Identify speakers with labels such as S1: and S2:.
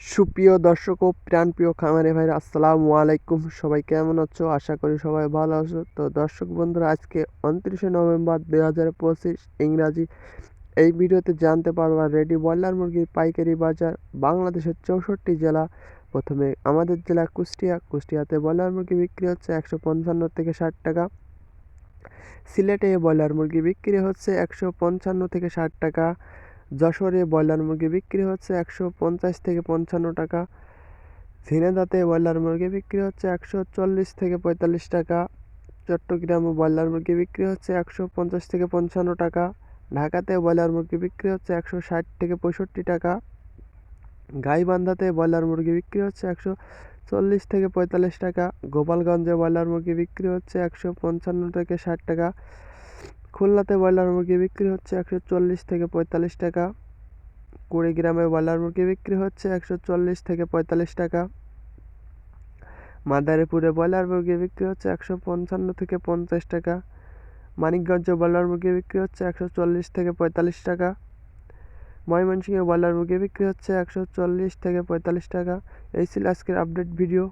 S1: সুপ্রিয় দর্শক ও প্রাণপ্রিয় খামারে ভাই আসসালামু আলাইকুম। সবাই কেমন আছো? আশা করি সবাই ভালো আছো। তো দর্শক বন্ধুরা, আজকে উনত্রিশে নভেম্বর দুই হাজার পঁচিশ ইংরাজি এই ভিডিওতে জানতে পারবা, রেডি ব্রয়লার মুরগির পাইকারি বাজার বাংলাদেশের চৌষট্টি জেলা। প্রথমে আমাদের জেলা কুষ্টিয়া। কুষ্টিয়াতে ব্রয়লার মুরগি বিক্রি হচ্ছে একশো পঞ্চান্ন থেকে ষাট টাকা। সিলেটে ব্রয়লার মুরগি বিক্রি হচ্ছে একশো পঞ্চান্ন থেকে ষাট টাকা। যশোরে ব্রয়লার মুরগি বিক্রি হচ্ছে একশো পঞ্চাশ থেকে পঞ্চান্ন টাকা। ঝিনেদাতে ব্রয়লার মুরগি বিক্রি হচ্ছে একশো চল্লিশ থেকে পঁয়তাল্লিশ টাকা। চট্টগ্রামে ব্রয়লার মুরগি বিক্রি হচ্ছে একশো পঞ্চাশ থেকে পঞ্চান্ন টাকা। ঢাকাতে ব্রয়লার মুরগি বিক্রি হচ্ছে একশো ষাট থেকে পঁয়ষট্টি টাকা। গাইবান্ধাতে ব্রয়লার মুরগি বিক্রি হচ্ছে একশো চল্লিশ থেকে পঁয়তাল্লিশ টাকা। গোপালগঞ্জে ব্রয়লার মুরগি বিক্রি হচ্ছে একশো পঞ্চান্ন থেকে ষাট টাকা। খুলনাতে ব্রয়লার মুরগি বিক্রি হচ্ছে একশো চল্লিশ থেকে পঁয়তাল্লিশ টাকা। কুড়িগ্রামে ব্রয়লার মুরগি বিক্রি হচ্ছে একশো চল্লিশ থেকে পঁয়তাল্লিশ টাকা। মাদারীপুরে ব্রয়লার মুরগি বিক্রি হচ্ছে একশো পঞ্চান্ন থেকে পঞ্চাশ টাকা। মানিকগঞ্জে ব্রয়লার মুরগি বিক্রি হচ্ছে একশো চল্লিশ থেকে পঁয়তাল্লিশ টাকা। ময়মনসিংহে ব্রয়লার মুরগি বিক্রি হচ্ছে একশো চল্লিশ থেকে পঁয়তাল্লিশ টাকা। এই ছিল আজকের আপডেট ভিডিও